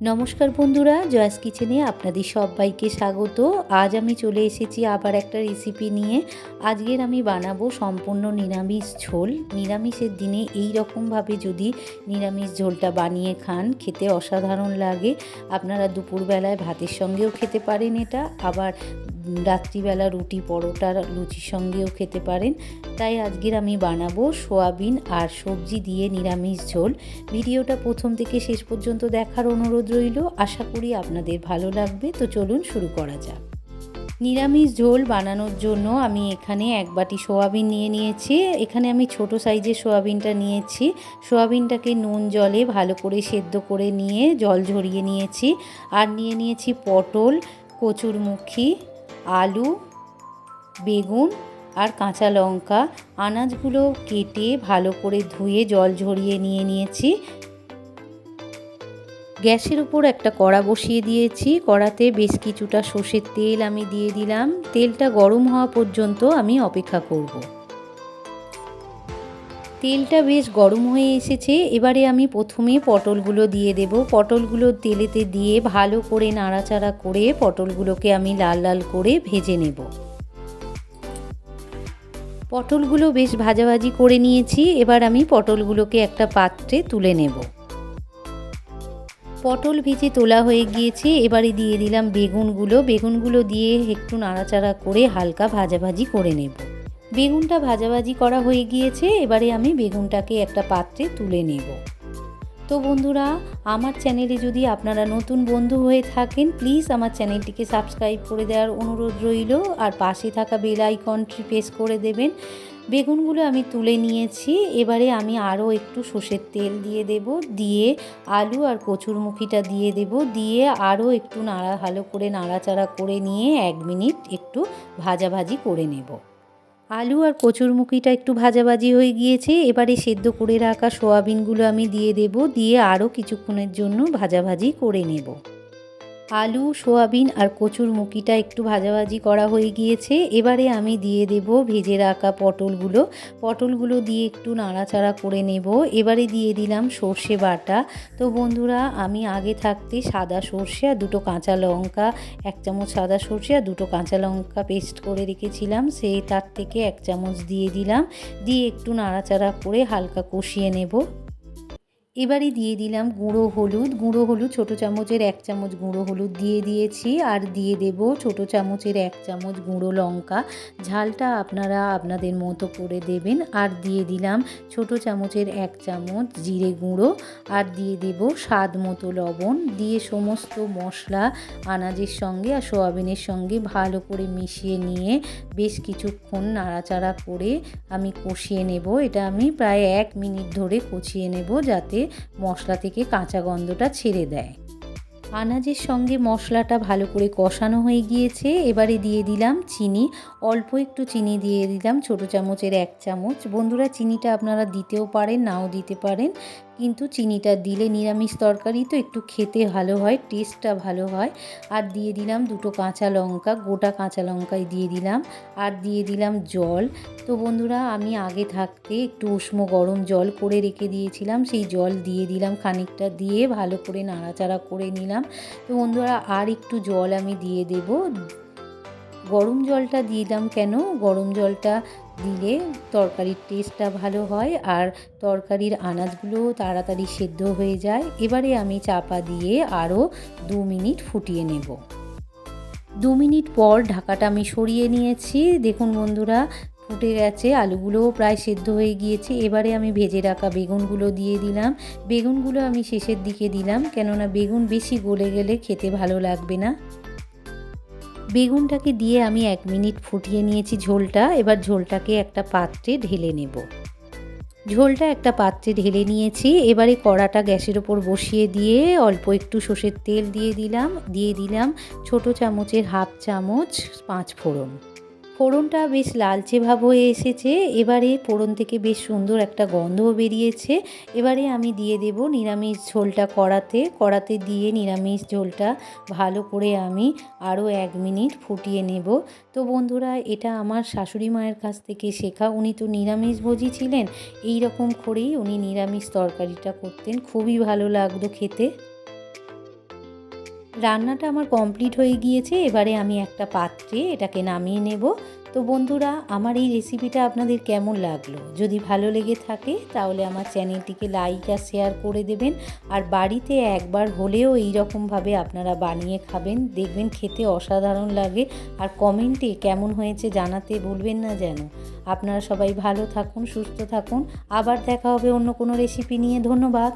নমস্কার বন্ধুরা, জয়াস কিচেনে আপনাদের সবাইকে স্বাগত। আজ আমি চলে এসেছি আবার একটা রেসিপি নিয়ে। আজকের আমি বানাবো সম্পূর্ণ নিরামিষ ঝোল। নিরামিষের দিনে এই রকমভাবে যদি নিরামিষ ঝোলটা বানিয়ে খান, খেতে অসাধারণ লাগে। আপনারা দুপুরবেলায় ভাতের সঙ্গেও খেতে পারেন এটা। আবার রাত্রিবেলা রুটি পরোটা লুচির সঙ্গেও খেতে পারেন। তাই আজকের আমি বানাবো সোয়াবিন আর সবজি দিয়ে নিরামিষ ঝোল। ভিডিওটা প্রথম থেকে শেষ পর্যন্ত দেখার অনুরোধ রইল। আশা করি আপনাদের ভালো লাগবে। তো চলুন শুরু করা যাক। নিরামিষ ঝোল বানানোর জন্য আমি এখানে এক বাটি সোয়াবিন নিয়ে নিয়েছি। এখানে আমি ছোট সাইজের সোয়াবিনটা নিয়েছি। সোয়াবিনটাকে নুন জলে ভালো করে সেদ্ধ করে নিয়ে জল ঝরিয়ে নিয়েছি। আর নিয়ে নিয়েছি পটল, কচুরমুখী আলু, বেগুন আর কাঁচা লঙ্কা আনাজগুলো কেটে ভালো করে ধুয়ে জল ঝরিয়ে নিয়ে নিয়েছি। গ্যাসের উপর একটা কড়া বসিয়ে দিয়েছি। কড়াতে বেশ কিছুটা সর্ষের তেল আমি দিয়ে দিলাম। তেলটা গরম হওয়া পর্যন্ত আমি অপেক্ষা করব। তেলটা বেশ গরম হয়ে এসেছে। এবারে আমি প্রথমে পটলগুলো দিয়ে দেব। পটলগুলো তেলেতে দিয়ে ভালো করে নাড়াচাড়া করে পটলগুলোকে আমি লাল লাল করে ভেজে নেব। পটলগুলো বেশ ভাজাভাজি করে নিয়েছি। এবার আমি পটলগুলোকে একটা পাত্রে তুলে নেব। পটল ভেজে তোলা হয়ে গিয়েছে। এবারে দিয়ে দিলাম বেগুনগুলো। বেগুনগুলো দিয়ে একটু নাড়াচাড়া করে হালকা ভাজাভাজি করে নেব। বেগুনটা ভাজাভাজি করা হয়ে গিয়েছে, এবারে আমি বেগুনটাকে একটা পাত্রে তুলে নেব। তো বন্ধুরা, আমার চ্যানেলে যদি আপনারা নতুন বন্ধু হয়ে থাকেন, প্লিজ আমার চ্যানেলটিকে সাবস্ক্রাইব করে দেওয়ার অনুরোধ রইল, আর পাশে থাকা বেল আইকনটি প্রেস করে দেবেন। বেগুনগুলো আমি তুলে নিয়েছি, এবারে আমি আরও একটু সর্ষের তেল দিয়ে দেব, দিয়ে আলু আর কচুরমুখিটা দিয়ে দেব, দিয়ে আরও একটু নাড়া ভালো করে নাড়াচাড়া করে নিয়ে এক মিনিট একটু ভাজাভাজি করে নেব। আলু আর কচুরমুখিটা একটু ভাজাভাজি হয়ে গিয়েছে। এবারে সেদ্ধ করে রাখা সোয়াবিনগুলো আমি দিয়ে দেব, দিয়ে আরও কিছুক্ষণের জন্য ভাজাভাজি করে নেব। আলু, সোয়াবিন আর কচুর মুখিটা একটু ভাজাভাজি করা হয়ে গিয়েছে। এবারে আমি দিয়ে দেব ভেজে রাখা পটলগুলো। পটলগুলো দিয়ে একটু নাড়াচাড়া করে নেব। এবারে দিয়ে দিলাম সর্ষে বাটা। তো বন্ধুরা, আমি আগে থাকতে সাদা সর্ষে আর দুটো কাঁচা লঙ্কা, এক চামচ সাদা সর্ষে আর দুটো কাঁচা লঙ্কা পেস্ট করে রেখেছিলাম। সেই তার থেকে এক চামচ দিয়ে দিলাম। দিয়ে একটু নাড়াচাড়া করে হালকা কষিয়ে নেব। এবারে দিয়ে দিলাম গুঁড়ো হলুদ। গুঁড়ো হলুদ ছোটো চামচের এক চামচ গুঁড়ো হলুদ দিয়ে দিয়েছি আর দিয়ে দেব ছোটো চামচের এক চামচ গুঁড়ো লঙ্কা। ঝালটা আপনারা আপনাদের মতো করে দেবেন। আর দিয়ে দিলাম ছোটো চামচের এক চামচ জিরে গুঁড়ো। আর দিয়ে দেব স্বাদ মতো লবণ। দিয়ে সমস্ত মশলা আনাজের সঙ্গে আর সোয়াবিনের সঙ্গে ভালো করে মিশিয়ে নিয়ে বেশ কিছুক্ষণ নাড়াচাড়া করে আমি কষিয়ে নেব। এটা আমি প্রায় এক মিনিট ধরে কষিয়ে নেব যাতে মশলা থেকে কাঁচা গন্ধটা ছেড়ে দেয়। আনাজের সঙ্গে মশলাটা ভালো করে কষানো হয়ে গিয়েছে। এবারে দিয়ে দিলাম চিনি। অল্প একটু চিনি দিয়ে দিলাম, ছোটো চামচের এক চামচ। বন্ধুরা, চিনিটা আপনারা দিতেও পারেন, নাও দিতে পারেন। কিন্তু চিনিটা দিলে নিরামিষ তরকারি তো একটু খেতে ভালো হয় টেস্টটা ভালো হয়। আর দিয়ে দিলাম দুটো কাঁচা লঙ্কা, গোটা কাঁচা লঙ্কায় দিয়ে দিলাম। আর দিয়ে দিলাম জল। তো বন্ধুরা, আমি আগে থাকতে একটু উষ্ণ গরম জল করে রেখে দিয়েছিলাম, সেই জল দিয়ে দিলাম খানিকটা, দিয়ে ভালো করে নাড়াচাড়া করে নিলাম। তো বন্ধুরা, আর একটু জল আমি দিয়ে দেব। গরম জলটা দিয়ে দিলাম কেন? গরম জলটা দিলে তরকারির টেস্টটা ভালো হয় আর তরকারির আনাজগুলো তাড়াতাড়ি সেদ্ধ হয়ে যায়। এবারে আমি চাপা দিয়ে আরও দু মিনিট ফুটিয়ে নেব। দু মিনিট পর ঢাকাটা আমি সরিয়ে নিয়েছি। দেখুন বন্ধুরা, ফুটে গেছে, আলুগুলোও প্রায় সেদ্ধ হয়ে গিয়েছে। এবারে আমি ভেজে রাখা বেগুনগুলো দিয়ে দিলাম। বেগুনগুলো আমি শেষের দিকে দিলাম, কেননা বেগুন বেশি গলে গেলে খেতে ভালো লাগবে না। বেগুনটাকে দিয়ে আমি এক মিনিট ফুটিয়ে নিয়েছি ঝোলটা। এবার ঝোলটাকে একটা পাত্রে ঢেলে নেব। ঝোলটা একটা পাত্রে ঢেলে নিয়েছি। এবারে কড়াটা গ্যাসের ওপর বসিয়ে দিয়ে অল্প একটু সর্ষের তেল দিয়ে দিলাম। দিয়ে দিলাম ছোট চামচের হাফ চামচ পাঁচ ফোড়ন ফোড়নটা বেশ লালচে ভাব হয়ে এসেছে। এবারে ফোড়ন থেকে বেশ সুন্দর একটা গন্ধ বেরিয়েছে। এবারে আমি দিয়ে দেব নিরামিষ ঝোলটা কড়াতে। কড়াতে দিয়ে নিরামিষ ঝোলটা ভালো করে আমি আরও এক মিনিট ফুটিয়ে নেব। তো বন্ধুরা, এটা আমার শাশুড়ি মায়ের কাছ থেকে শেখা। উনি তো নিরামিষ ভোজি ছিলেন। এই রকম করেই উনি নিরামিষ তরকারিটা করতেন। খুবই ভালো লাগতো খেতে। রান্নাটা আমার কমপ্লিট হয়ে গিয়েছে, এবারে আমি একটা পাত্রে এটাকে নামিয়ে নেব। তো বন্ধুরা, আমার এই রেসিপিটা আপনাদের কেমন লাগল? যদি ভালো লেগে থাকে, তাহলে আমার চ্যানেলটিকে লাইক আর শেয়ার করে দেবেন। আর বাড়িতে একবার হলেও এই রকমভাবে আপনারা বানিয়ে খাবেন, দেখবেন খেতে অসাধারণ লাগে। আর কমেন্টে কেমন হয়েছে জানাতে ভুলবেন না যেন। আপনারা সবাই ভালো থাকুন, সুস্থ থাকুন। আবার দেখা হবে অন্য কোনো রেসিপি নিয়ে। ধন্যবাদ।